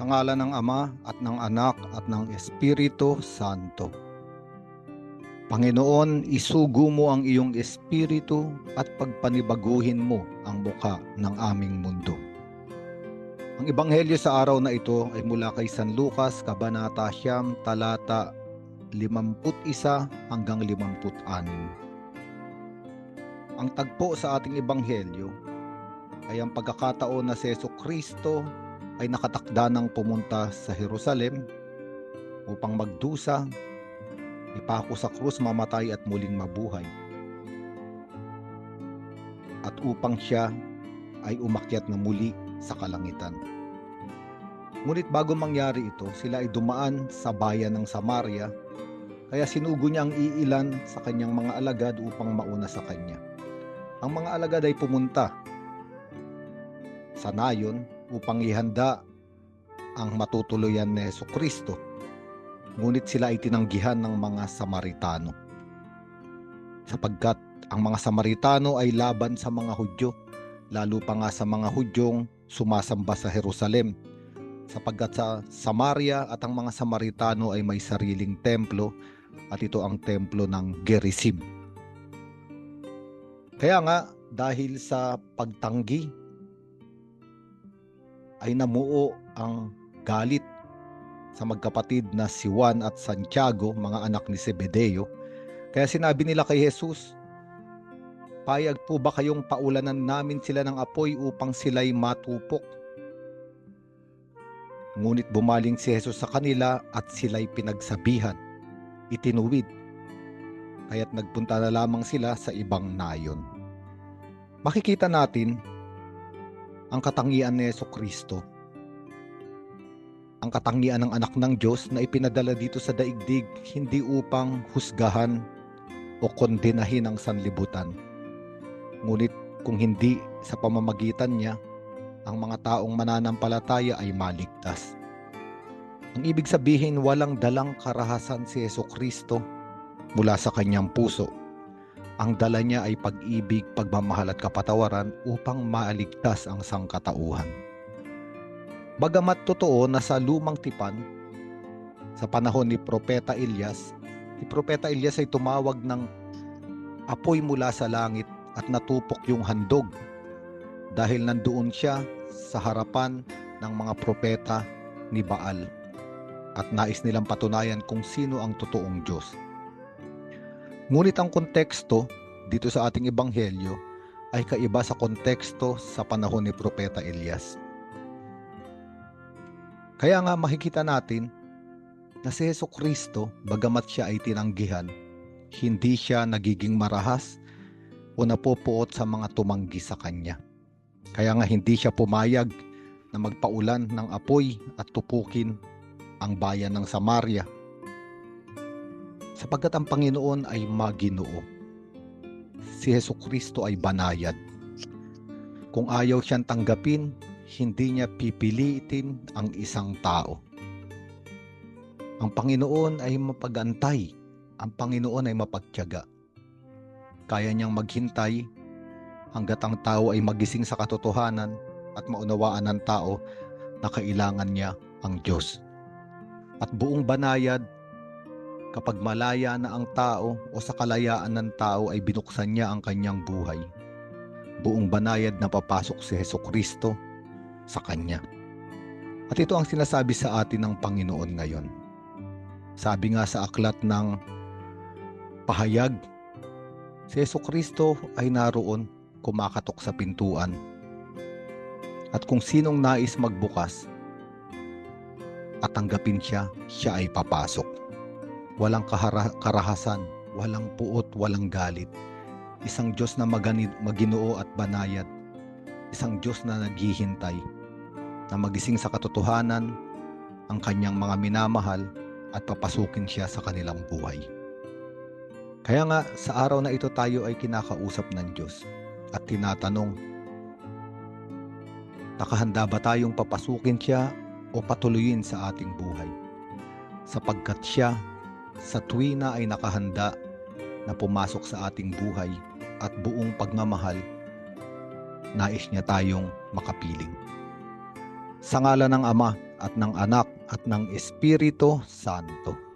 Sa ngala ng Ama at ng Anak at ng Espiritu Santo. Panginoon, isugo mo ang iyong espiritu at pagpanibaguhin mo ang muka ng aming mundo. Ang ebanghelyo sa araw na ito ay mula kay San Lucas, Kabanata Siyam, talata 51 hanggang 56. Ang tagpo sa ating ebanghelyo ay ang pagkakataon na si Kristo ay nakatakda ng pumunta sa Jerusalem upang magdusa, ipako sa krus, mamatay at muling mabuhay. At upang siya ay umakyat na muli sa kalangitan. Ngunit bago mangyari ito, sila ay dumaan sa bayan ng Samaria, kaya sinugo niya ang iilan sa kanyang mga alagad upang mauna sa kanya. Ang mga alagad ay pumunta sa nayon upang ihanda ang matutuluyan ni Yeso Kristo. Ngunit sila ay tinanggihan ng mga Samaritano. Sapagkat ang mga Samaritano ay laban sa mga Hudyo, lalo pa nga sa mga Hudyong sumasamba sa Jerusalem. Sapagkat sa Samaria at ang mga Samaritano ay may sariling templo at ito ang templo ng Gerizim. Kaya nga, dahil sa pagtanggi ay namuo ang galit sa magkapatid na si Juan at Santiago, mga anak ni Zebedeo. Kaya sinabi nila kay Jesus, Payag po ba kayong paulanan namin sila ng apoy upang sila'y matupok? Ngunit bumaling si Jesus sa kanila at sila'y pinagsabihan, itinuwid. Kaya't nagpunta na lamang sila sa ibang nayon. Makikita natin ang katangian ni Yeso Kristo. Ang katangian ng anak ng Diyos na ipinadala dito sa daigdig hindi upang husgahan o kondenahin ang sanlibutan. Ngunit kung hindi sa pamamagitan niya, ang mga taong mananampalataya ay maligtas. Ang ibig sabihin walang dalang karahasan si Yeso Kristo mula sa kanyang puso ang dala niya ay pag-ibig, pagmamahal at kapatawaran upang maaligtas ang sangkatauhan. Bagamat totoo na sa lumang tipan, sa panahon ni Propeta Elias, si Propeta Elias ay tumawag ng apoy mula sa langit at natupok yung handog dahil nandoon siya sa harapan ng mga propeta ni Baal at nais nilang patunayan kung sino ang totoong Diyos. Ngunit ang konteksto dito sa ating ebanghelyo ay kaiba sa konteksto sa panahon ni Propeta Elias. Kaya nga makikita natin na si Yeso Kristo, bagamat siya ay tinanggihan, hindi siya nagiging marahas o napopuot sa mga tumanggi sa kanya. Kaya nga hindi siya pumayag na magpaulan ng apoy at tupukin ang bayan ng Samaria sapagkat ang Panginoon ay maginoo. Si Heso Kristo ay banayad. Kung ayaw siyang tanggapin, hindi niya pipilitin ang isang tao. Ang Panginoon ay mapagantay. Ang Panginoon ay mapagtyaga. Kaya niyang maghintay hanggat ang tao ay magising sa katotohanan at maunawaan ng tao na kailangan niya ang Diyos. At buong banayad kapag malaya na ang tao o sa kalayaan ng tao ay binuksan niya ang kanyang buhay. Buong banayad na papasok si Heso Kristo sa kanya. At ito ang sinasabi sa atin ng Panginoon ngayon. Sabi nga sa aklat ng pahayag, si Heso Kristo ay naroon kumakatok sa pintuan. At kung sinong nais magbukas at tanggapin siya, siya ay papasok walang kahara- karahasan, walang puot, walang galit. Isang Diyos na maganid, maginoo at banayad. Isang Diyos na naghihintay, na magising sa katotohanan ang kanyang mga minamahal at papasukin siya sa kanilang buhay. Kaya nga sa araw na ito tayo ay kinakausap ng Diyos at tinatanong, nakahanda ba tayong papasukin siya o patuloyin sa ating buhay? Sapagkat siya sa tuwina ay nakahanda na pumasok sa ating buhay at buong pagmamahal, nais niya tayong makapiling. Sa ngala ng Ama at ng Anak at ng Espiritu Santo.